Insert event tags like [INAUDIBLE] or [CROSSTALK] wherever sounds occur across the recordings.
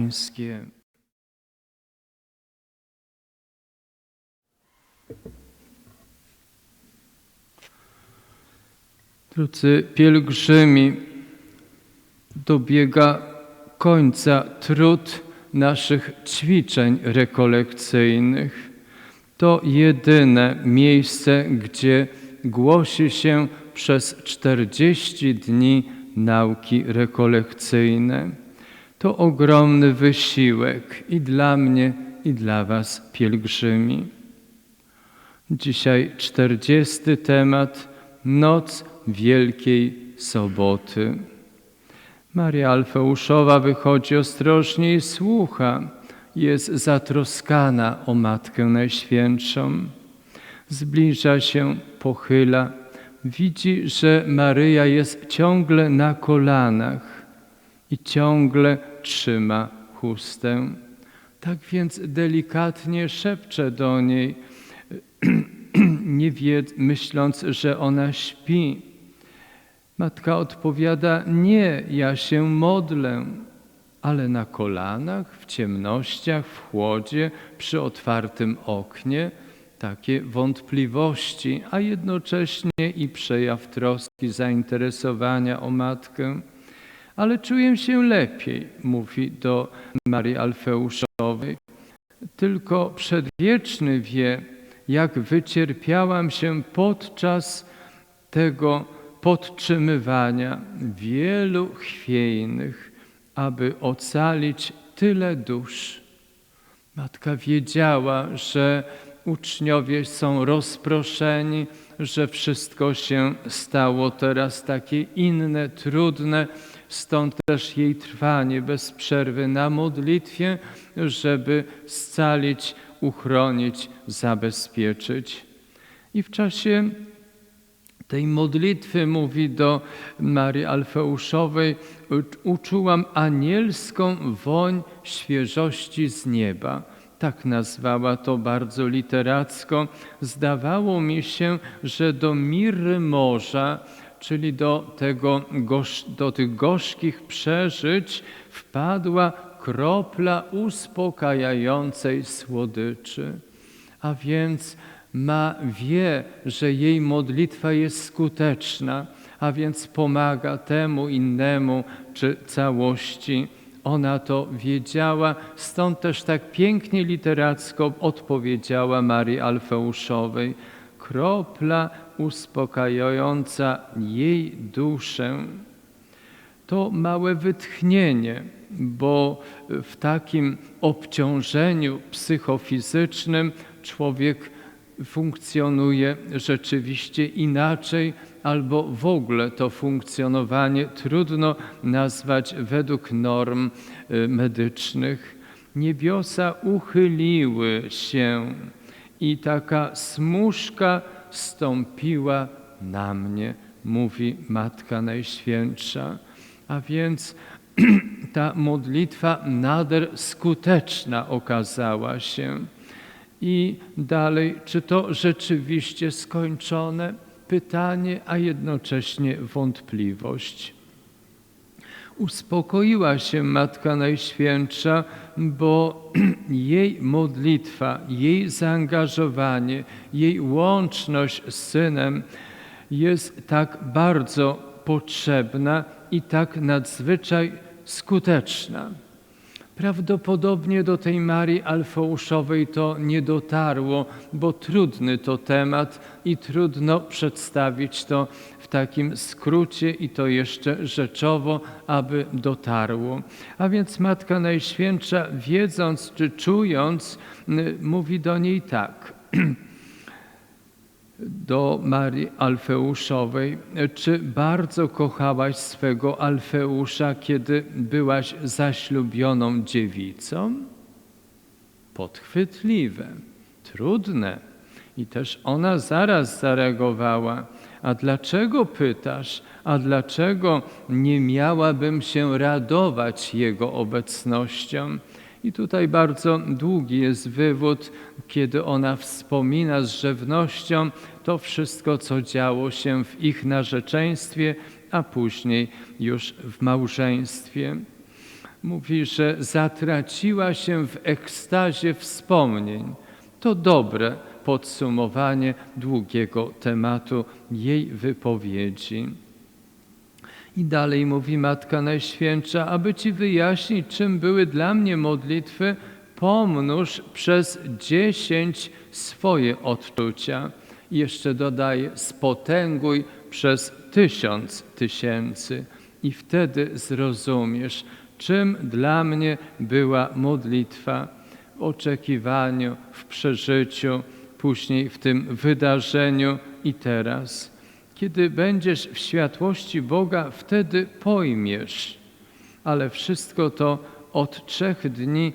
Pańskie. Drodzy pielgrzymi, dobiega końca trud naszych ćwiczeń rekolekcyjnych. To jedyne miejsce, gdzie głosi się przez 40 dni nauki rekolekcyjne. To ogromny wysiłek i dla mnie, i dla Was, pielgrzymi. Dzisiaj czterdziesty temat Noc Wielkiej Soboty. Maria Alfeuszowa wychodzi ostrożnie i słucha. Jest zatroskana o Matkę Najświętszą. Zbliża się, pochyla. Widzi, że Maryja jest ciągle na kolanach i ciągle trzyma chustę. Tak więc delikatnie szepcze do niej, [CLEARS THROAT] nie wie, myśląc, że ona śpi. Matka odpowiada: Nie, ja się modlę, ale na kolanach, w ciemnościach, w chłodzie, przy otwartym oknie. Takie wątpliwości, a jednocześnie i przejaw troski, zainteresowania o matkę ale czuję się lepiej, mówi do Marii Alfeuszowej. Tylko przedwieczny wie, jak wycierpiałam się podczas tego podtrzymywania wielu chwiejnych, aby ocalić tyle dusz. Matka wiedziała, że uczniowie są rozproszeni, że wszystko się stało teraz takie inne, trudne, Stąd też jej trwanie bez przerwy na modlitwie, żeby scalić, uchronić, zabezpieczyć. I w czasie tej modlitwy mówi do Marii Alfeuszowej: Uczułam anielską woń świeżości z nieba. Tak nazwała to bardzo literacko. Zdawało mi się, że do miry morza czyli do, tego, do tych gorzkich przeżyć wpadła kropla uspokajającej słodyczy. A więc ma, wie, że jej modlitwa jest skuteczna, a więc pomaga temu innemu czy całości. Ona to wiedziała, stąd też tak pięknie literacko odpowiedziała Marii Alfeuszowej. Kropla uspokajająca jej duszę, to małe wytchnienie, bo w takim obciążeniu psychofizycznym człowiek funkcjonuje rzeczywiście inaczej, albo w ogóle to funkcjonowanie trudno nazwać według norm y, medycznych. Niebiosa uchyliły się i taka smuszka stąpiła na mnie, mówi Matka Najświętsza. A więc [CLEARS THROAT] ta modlitwa nader skuteczna okazała się. I dalej, czy to rzeczywiście skończone? Pytanie, a jednocześnie wątpliwość. Uspokoiła się Matka Najświętsza, bo [CLEARS THROAT] jej modlitwa, jej zaangażowanie, jej łączność z Synem jest tak bardzo potrzebna i tak nadzwyczaj skuteczna. Prawdopodobnie do tej Marii Alfeuszowej to nie dotarło, bo trudny to temat i trudno przedstawić to w takim skrócie i to jeszcze rzeczowo, aby dotarło. A więc Matka Najświętsza, wiedząc czy czując, mówi do niej tak. [CLEARS THROAT] do Marii Alfeuszowej, czy bardzo kochałaś swego Alfeusza, kiedy byłaś zaślubioną dziewicą? Podchwytliwe, trudne. I też ona zaraz zareagowała. A dlaczego pytasz? A dlaczego nie miałabym się radować Jego obecnością? I tutaj bardzo długi jest wywód, kiedy ona wspomina z rzewnością to wszystko, co działo się w ich narzeczeństwie, a później już w małżeństwie. Mówi, że zatraciła się w ekstazie wspomnień. To dobre podsumowanie długiego tematu jej wypowiedzi. I dalej mówi Matka Najświętsza, aby Ci wyjaśnić, czym były dla mnie modlitwy, pomnóż przez dziesięć swoje odczucia. I jeszcze dodaje, spotęguj przez tysiąc tysięcy. I wtedy zrozumiesz, czym dla mnie była modlitwa w oczekiwaniu, w przeżyciu, później w tym wydarzeniu i teraz. Kiedy będziesz w światłości Boga, wtedy pojmiesz. Ale wszystko to od trzech dni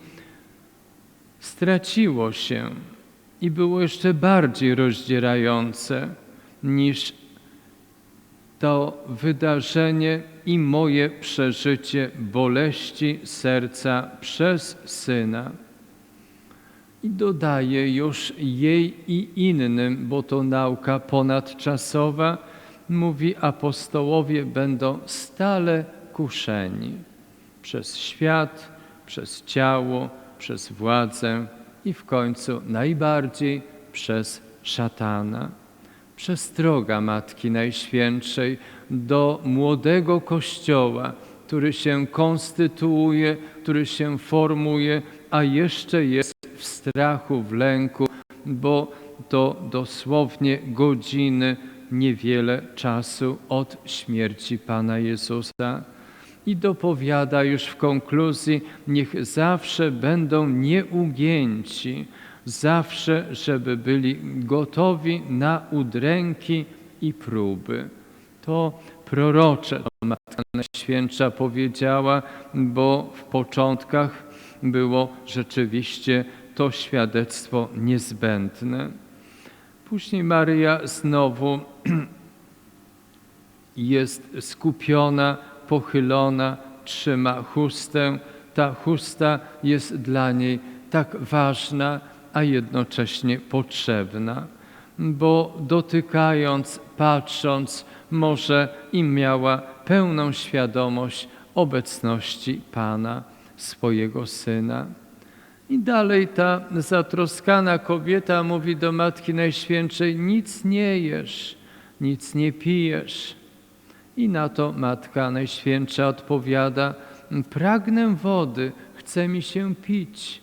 straciło się i było jeszcze bardziej rozdzierające niż to wydarzenie i moje przeżycie boleści serca przez syna. I dodaje już jej i innym, bo to nauka ponadczasowa, mówi apostołowie będą stale kuszeni przez świat, przez ciało, przez władzę i w końcu najbardziej przez szatana. Przestroga Matki Najświętszej do młodego Kościoła, który się konstytuuje, który się formuje, a jeszcze jest w strachu, w lęku, bo to dosłownie godziny, niewiele czasu od śmierci Pana Jezusa. I dopowiada już w konkluzji, niech zawsze będą nieugięci, zawsze, żeby byli gotowi na udręki i próby. To prorocze Matka Najświętsza powiedziała, bo w początkach było rzeczywiście to świadectwo niezbędne. Później Maryja znowu [CLEARS THROAT] jest skupiona, pochylona, trzyma chustę. Ta chusta jest dla niej tak ważna, a jednocześnie potrzebna, bo dotykając, patrząc, może im miała pełną świadomość obecności Pana, swojego Syna. I dalej ta zatroskana kobieta mówi do Matki Najświętszej, nic nie jesz, nic nie pijesz. I na to Matka Najświętsza odpowiada, pragnę wody, chce mi się pić.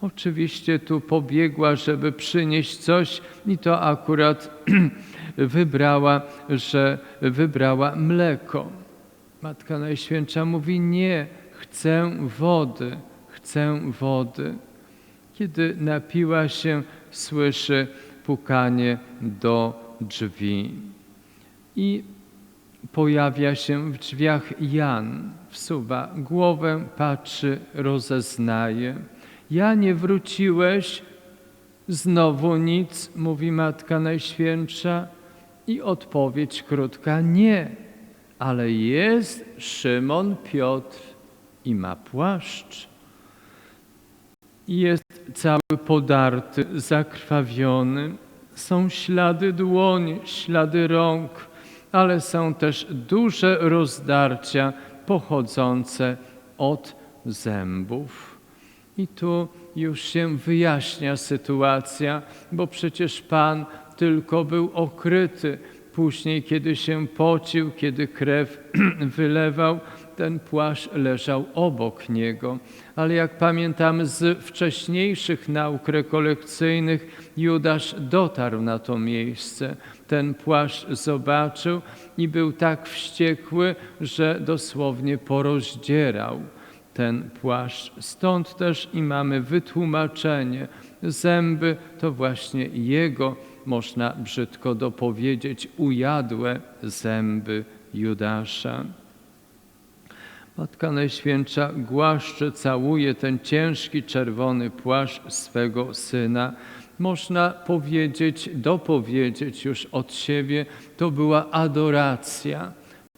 Oczywiście tu pobiegła, żeby przynieść coś i to akurat [CLEARS THROAT] wybrała, że wybrała mleko. Matka Najświętsza mówi nie, chcę wody, chcę wody. Kiedy napiła się, słyszy pukanie do drzwi. I pojawia się w drzwiach Jan, wsuwa głowę, patrzy, rozeznaje. Janie, wróciłeś? Znowu nic, mówi Matka Najświętsza. I odpowiedź krótka, nie, ale jest Szymon Piotr i ma płaszcz. Jest cały podarty, zakrwawiony. Są ślady dłoni, ślady rąk, ale są też duże rozdarcia pochodzące od zębów. I tu już się wyjaśnia sytuacja, bo przecież Pan tylko był okryty. Później, kiedy się pocił, kiedy krew [CLEARS THROAT] wylewał, ten płaszcz leżał obok niego. Ale jak pamiętamy z wcześniejszych nauk rekolekcyjnych, Judasz dotarł na to miejsce. Ten płaszcz zobaczył i był tak wściekły, że dosłownie porozdzierał ten płaszcz. Stąd też i mamy wytłumaczenie. Zęby to właśnie jego, można brzydko dopowiedzieć, ujadłe zęby Judasza. Matka Najświętsza głaszcze, całuje ten ciężki czerwony płaszcz swego syna. Można powiedzieć, dopowiedzieć już od siebie, to była adoracja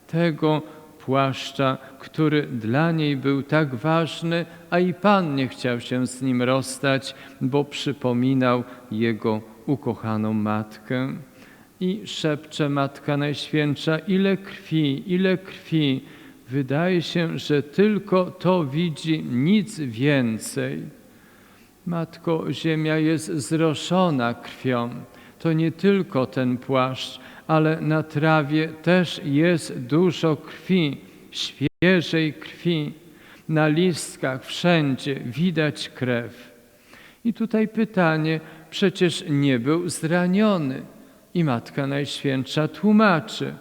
tego płaszcza, który dla niej był tak ważny, a i Pan nie chciał się z nim rozstać, bo przypominał jego ukochaną matkę. I szepcze Matka Najświętsza, ile krwi, ile krwi wydaje się, że tylko to widzi, nic więcej. Matko, ziemia jest zroszona krwią. To nie tylko ten płaszcz, ale na trawie też jest dużo krwi, świeżej krwi. Na listkach wszędzie widać krew. I tutaj pytanie, przecież nie był zraniony. I Matka Najświętsza tłumaczy,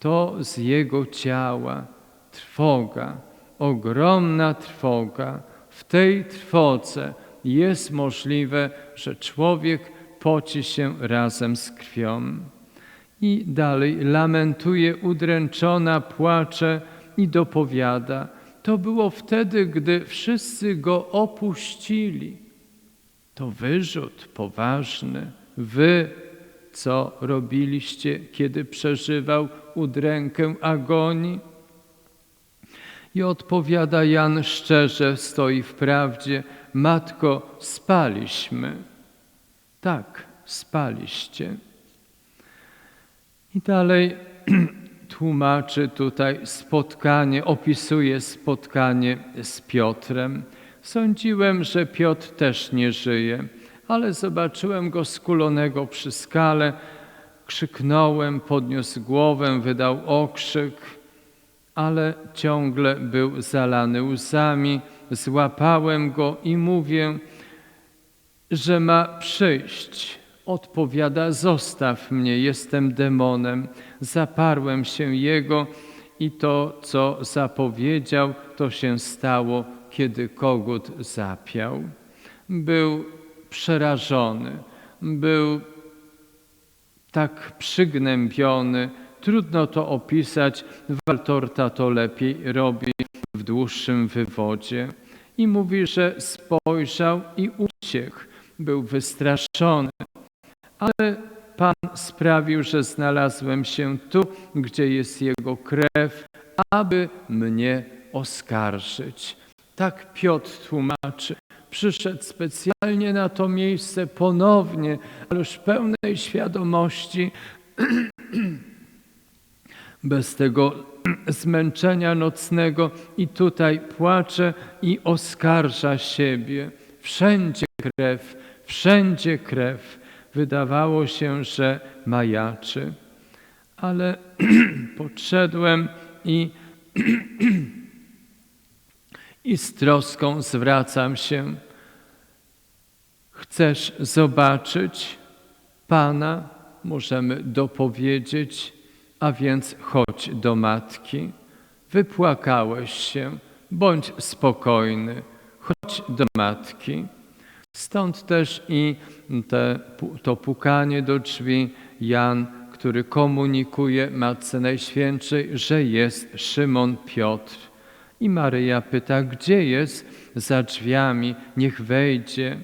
to z jego ciała trwoga, ogromna trwoga. W tej trwodze jest możliwe, że człowiek poci się razem z krwią. I dalej lamentuje udręczona, płacze i dopowiada. To było wtedy, gdy wszyscy go opuścili. To wyrzut poważny. Wy, co robiliście, kiedy przeżywał udrękę agonii? I odpowiada Jan szczerze, stoi w prawdzie, Matko, spaliśmy. Tak, spaliście. I dalej [CLEARS THROAT] tłumaczy tutaj spotkanie, opisuje spotkanie z Piotrem. Sądziłem, że Piotr też nie żyje, ale zobaczyłem go skulonego przy skale, krzyknąłem, podniósł głowę, wydał okrzyk, ale ciągle był zalany łzami. Złapałem go i mówię, że ma przyjść. Odpowiada: Zostaw mnie, jestem demonem. Zaparłem się jego i to, co zapowiedział, to się stało, kiedy kogut zapiał. Był przerażony, był tak przygnębiony. Trudno to opisać. Waltorta to lepiej robi w dłuższym wywodzie. I mówi, że spojrzał i uciekł. Był wystraszony. Ale Pan sprawił, że znalazłem się tu, gdzie jest Jego krew, aby mnie oskarżyć. Tak Piotr tłumaczy. Przyszedł specjalnie na to miejsce ponownie, ale już pełnej świadomości, [CLEARS THROAT] bez tego zmęczenia nocnego i tutaj płacze i oskarża siebie. Wszędzie krew, wszędzie krew. Wydawało się, że majaczy, ale [CLEARS THROAT] podszedłem i, [CLEARS THROAT] i z troską zwracam się. Chcesz zobaczyć Pana? Możemy dopowiedzieć, a więc chodź do matki. Wypłakałeś się, bądź spokojny, chodź do matki. Stąd też i te, to pukanie do drzwi Jan, który komunikuje Matce Najświętszej, że jest Szymon Piotr. I Maryja pyta, gdzie jest? Za drzwiami, niech wejdzie.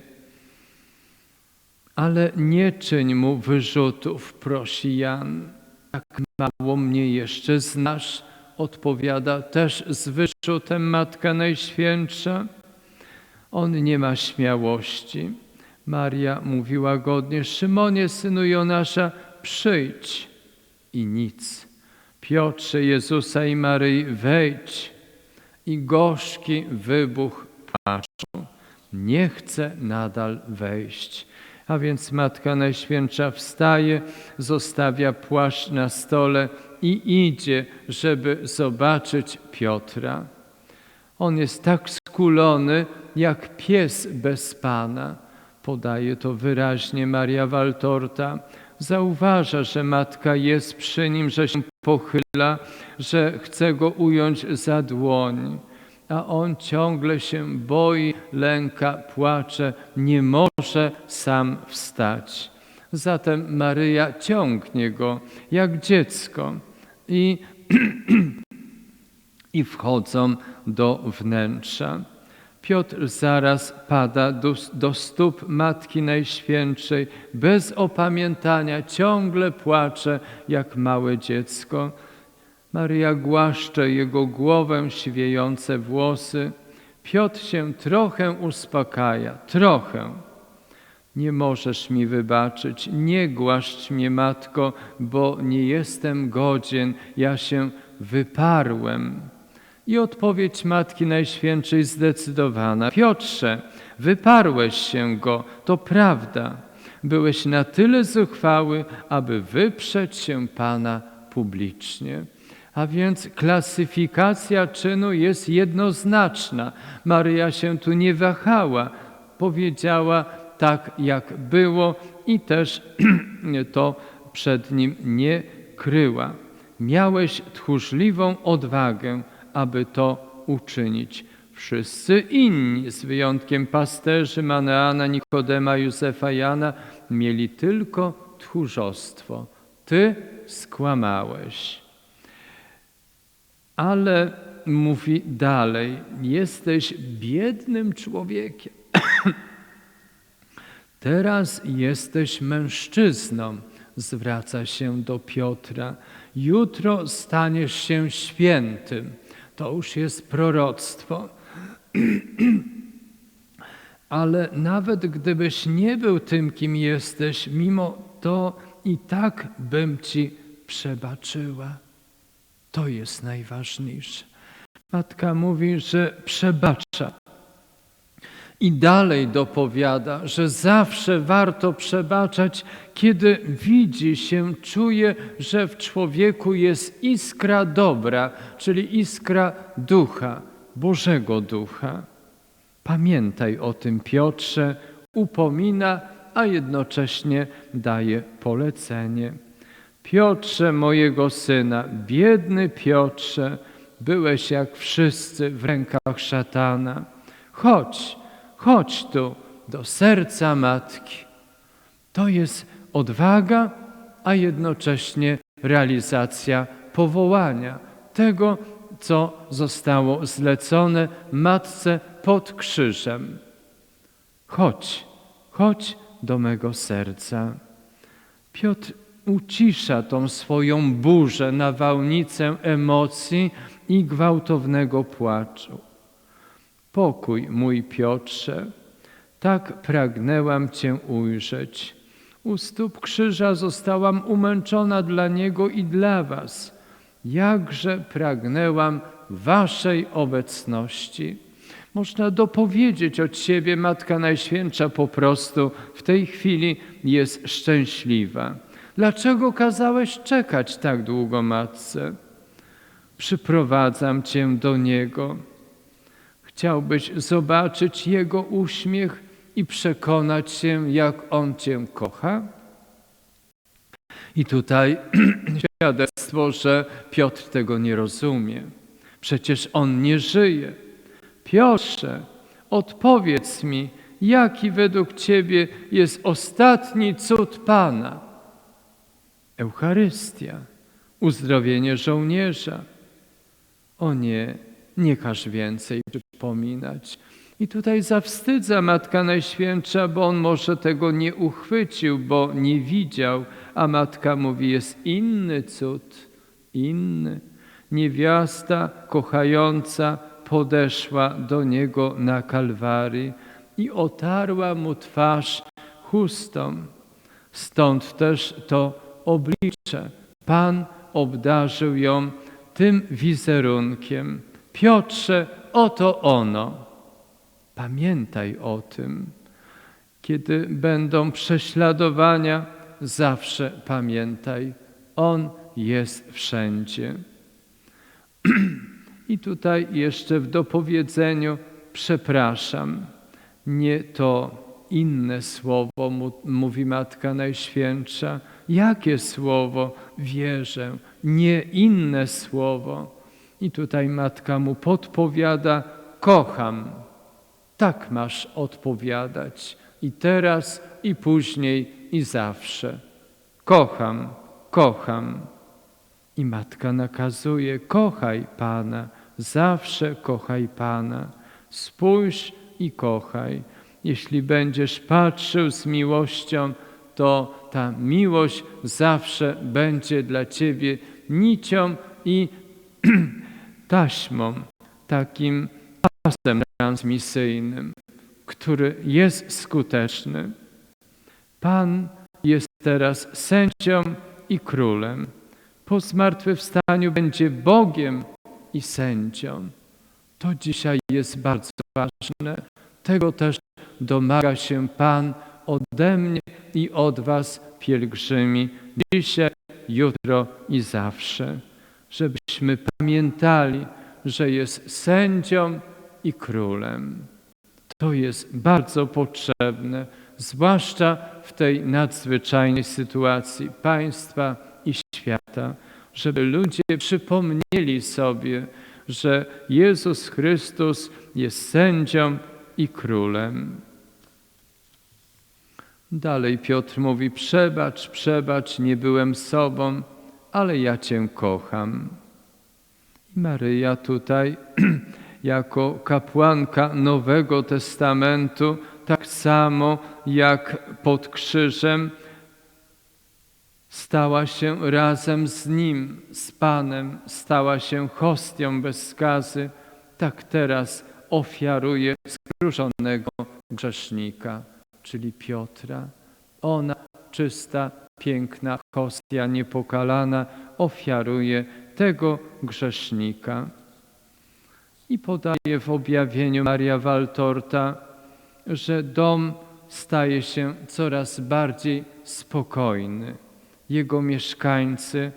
Ale nie czyń mu wyrzutów, prosi Jan. Tak mało mnie jeszcze znasz, odpowiada też z wyrzutem Matka Najświętsza. On nie ma śmiałości. Maria mówiła godnie, Szymonie, synu Jonasza, przyjdź. I nic. Piotrze Jezusa i Maryi, wejdź. I gorzki wybuch płaczu. Nie chce nadal wejść. A więc Matka Najświętsza wstaje, zostawia płaszcz na stole i idzie, żeby zobaczyć Piotra. On jest tak skulony, jak pies bez Pana. Podaje to wyraźnie Maria Waltorta. Zauważa, że matka jest przy nim, że się pochyla, że chce go ująć za dłoń. A on ciągle się boi, lęka, płacze, nie może sam wstać. Zatem Maryja ciągnie go jak dziecko i, [CLEARS THROAT] i wchodzą do wnętrza. Piotr zaraz pada do, do, stóp Matki Najświętszej, bez opamiętania, ciągle płacze jak małe dziecko. Maryja głaszcze jego głowę, siwiejące włosy. Piotr się trochę uspokaja, trochę. Nie możesz mi wybaczyć, nie głaszcz mnie, matko, bo nie jestem godzien, ja się wyparłem. I odpowiedź Matki Najświętszej zdecydowana. Piotrze, wyparłeś się go, to prawda. Byłeś na tyle zuchwały, aby wyprzeć się Pana publicznie. A więc klasyfikacja czynu jest jednoznaczna. Maryja się tu nie wahała, powiedziała tak, jak było i też [CLEARS THROAT] to przed nim nie kryła. Miałeś tchórzliwą odwagę, aby to uczynić. Wszyscy inni, z wyjątkiem pasterzy Maneana, Nikodema, Józefa, Jana, mieli tylko tchórzostwo. Ty skłamałeś. Ale mówi dalej, jesteś biednym człowiekiem. [CLEARS THROAT] Teraz jesteś mężczyzną, zwraca się do Piotra. Jutro staniesz się świętym. To już jest proroctwo. [CLEARS THROAT] Ale nawet gdybyś nie był tym, kim jesteś, mimo to i tak bym ci przebaczyła. To jest najważniejsze. Matka mówi, że przebacza. I dalej dopowiada, że zawsze warto przebaczać, kiedy widzi się, czuje, że w człowieku jest iskra dobra, czyli iskra ducha, Bożego ducha. Pamiętaj o tym, Piotrze, upomina, a jednocześnie daje polecenie. Piotrze, mojego syna, biedny Piotrze, byłeś jak wszyscy w rękach szatana. Chodź, chodź tu do serca matki. To jest odwaga, a jednocześnie realizacja powołania tego, co zostało zlecone matce pod krzyżem. Chodź, chodź do mego serca. Piotr ucisza tą swoją burzę, nawałnicę emocji i gwałtownego płaczu. Pokój, mój Piotrze, tak pragnęłam Cię ujrzeć. U stóp krzyża zostałam umęczona dla Niego i dla Was. Jakże pragnęłam Waszej obecności. Można dopowiedzieć od siebie, Matka Najświętsza po prostu w tej chwili jest szczęśliwa. Dlaczego kazałeś czekać tak długo, Matce? Przyprowadzam Cię do Niego. Chciałbyś zobaczyć Jego uśmiech i przekonać się, jak On Cię kocha? I tutaj [CLEARS THROAT] świadectwo, że Piotr tego nie rozumie. Przecież On nie żyje. Piotrze, odpowiedz mi, jaki według Ciebie jest ostatni cud Pana? Eucharystia, uzdrowienie żołnierza. O nie, nie każ więcej przypominać. I tutaj zawstydza Matka Najświętsza, bo on może tego nie uchwycił, bo nie widział, a Matka mówi, jest inny cud, inny. Niewiasta kochająca podeszła do niego na Kalwarii i otarła mu twarz chustą. Stąd też to oblicze. Pan obdarzył ją tym wizerunkiem. Piotrze, oto ono. Pamiętaj o tym. Kiedy będą prześladowania, zawsze pamiętaj, On jest wszędzie. [CLEARS THROAT] I tutaj jeszcze w dopowiedzeniu przepraszam, nie to inne słowo mówi Matka Najświętsza. Jakie słowo? Wierzę, nie inne słowo. I tutaj Matka mu podpowiada, kocham. Tak masz odpowiadać i teraz, i później, i zawsze. Kocham, kocham. I matka nakazuje: kochaj Pana, zawsze kochaj Pana. Spójrz i kochaj. Jeśli będziesz patrzył z miłością, to ta miłość zawsze będzie dla ciebie nicią i [CLEARS THROAT] taśmą, takim pasem transmisyjnym, który jest skuteczny. Pan jest teraz sędzią i królem. Po zmartwychwstaniu będzie Bogiem i sędzią. To dzisiaj jest bardzo ważne. Tego też domaga się Pan ode mnie i od Was, pielgrzymi, dzisiaj, jutro i zawsze. Żebyśmy pamiętali, że jest sędzią i królem. To jest bardzo potrzebne, zwłaszcza w tej nadzwyczajnej sytuacji państwa i świata, żeby ludzie przypomnieli sobie, że Jezus Chrystus jest sędzią i królem. Dalej Piotr mówi: Przebacz, przebacz, nie byłem sobą, ale ja Cię kocham. I Maryja tutaj, [CLEARS THROAT] jako kapłanka Nowego Testamentu, tak samo jak pod krzyżem, stała się razem z Nim, z Panem, stała się hostią bez skazy, tak teraz ofiaruje skruszonego grzesznika, czyli Piotra. Ona, czysta, piękna hostia niepokalana, ofiaruje tego grzesznika. I podaje w objawieniu Maria Waltorta, że dom staje się coraz bardziej spokojny. Jego mieszkańcy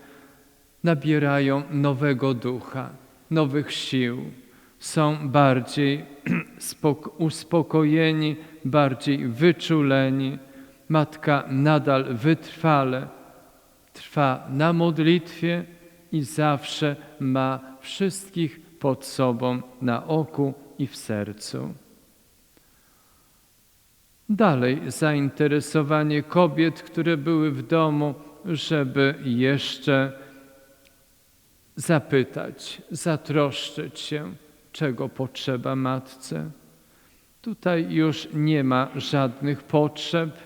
nabierają nowego ducha, nowych sił, są bardziej [CLEARS THROAT] uspokojeni, bardziej wyczuleni. Matka nadal wytrwale trwa na modlitwie i zawsze ma wszystkich pod sobą na oku i w sercu. Dalej zainteresowanie kobiet, które były w domu, żeby jeszcze zapytać, zatroszczyć się, czego potrzeba matce. Tutaj już nie ma żadnych potrzeb.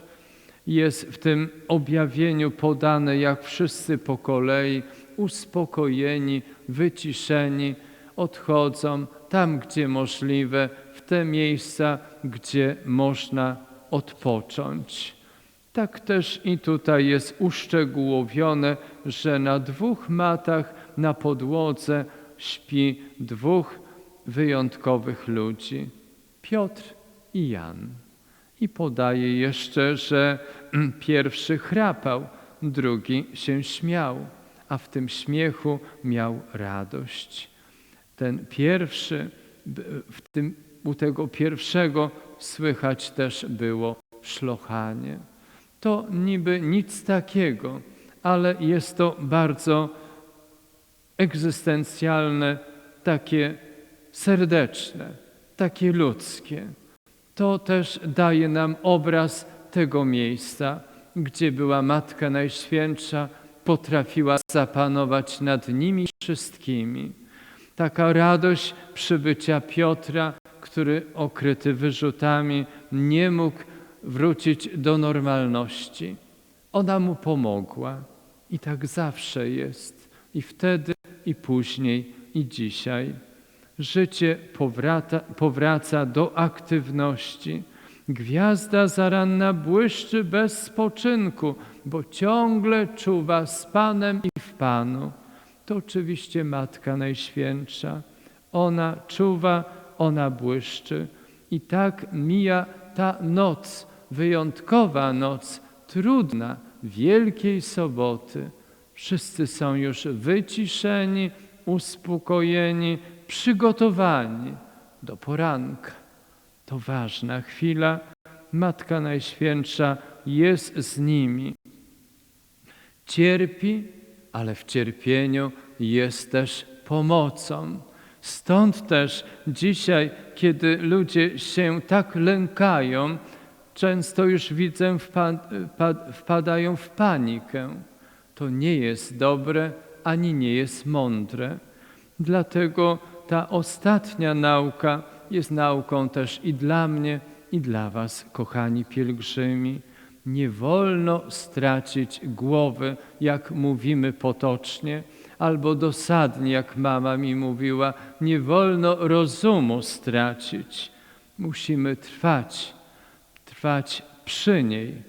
Jest w tym objawieniu podane, jak wszyscy po kolei, uspokojeni, wyciszeni, odchodzą tam, gdzie możliwe, w te miejsca, gdzie można odpocząć. Tak też i tutaj jest uszczegółowione, że na dwóch matach na podłodze śpi dwóch wyjątkowych ludzi Piotr i Jan. I podaje jeszcze, że pierwszy chrapał, drugi się śmiał, a w tym śmiechu miał radość. Ten pierwszy, w tym, u tego pierwszego słychać też było szlochanie. To niby nic takiego, ale jest to bardzo egzystencjalne, takie serdeczne, takie ludzkie. To też daje nam obraz tego miejsca, gdzie była Matka Najświętsza, potrafiła zapanować nad nimi wszystkimi. Taka radość przybycia Piotra, który okryty wyrzutami nie mógł wrócić do normalności. Ona mu pomogła i tak zawsze jest. I wtedy, i później, i dzisiaj. Życie powraca, powraca do aktywności. Gwiazda zaranna błyszczy bez spoczynku, bo ciągle czuwa z Panem i w Panu. To oczywiście Matka Najświętsza. Ona czuwa, ona błyszczy. I tak mija ta noc, wyjątkowa noc, trudna, Wielkiej Soboty. Wszyscy są już wyciszeni, uspokojeni, przygotowani do poranka. To ważna chwila. Matka Najświętsza jest z nimi. Cierpi, ale w cierpieniu jest też pomocą. Stąd też dzisiaj, kiedy ludzie się tak lękają, często już widzę, wpadają w panikę. To nie jest dobre ani nie jest mądre. Dlatego ta ostatnia nauka jest nauką też i dla mnie, i dla Was, kochani pielgrzymi. Nie wolno stracić głowy, jak mówimy potocznie, albo dosadnie, jak mama mi mówiła, nie wolno rozumu stracić. Musimy trwać, trwać przy niej,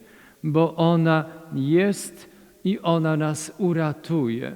bo ona jest i ona nas uratuje.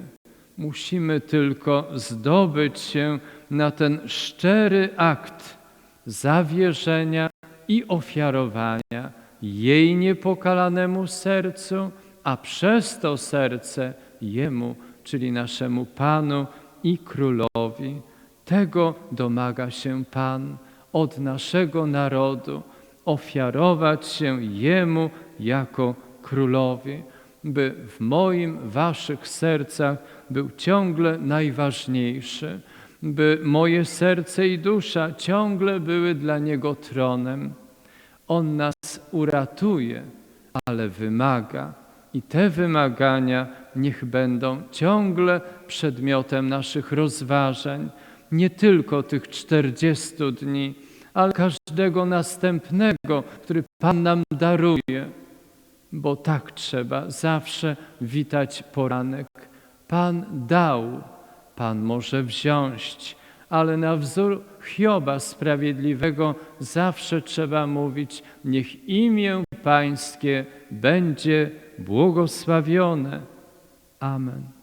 Musimy tylko zdobyć się na ten szczery akt zawierzenia i ofiarowania jej niepokalanemu sercu, a przez to serce Jemu, czyli naszemu Panu i Królowi. Tego domaga się Pan od naszego narodu, ofiarować się Jemu jako Królowi, by w moim, waszych sercach był ciągle najważniejszy, by moje serce i dusza ciągle były dla Niego tronem. On nas uratuje, ale wymaga. I te wymagania niech będą ciągle przedmiotem naszych rozważań, nie tylko tych 40 dni, ale każdego następnego, który Pan nam daruje, bo tak trzeba zawsze witać poranek. Pan dał, Pan może wziąć, ale na wzór Hioba Sprawiedliwego zawsze trzeba mówić: Niech imię Pańskie będzie błogosławione. Amen.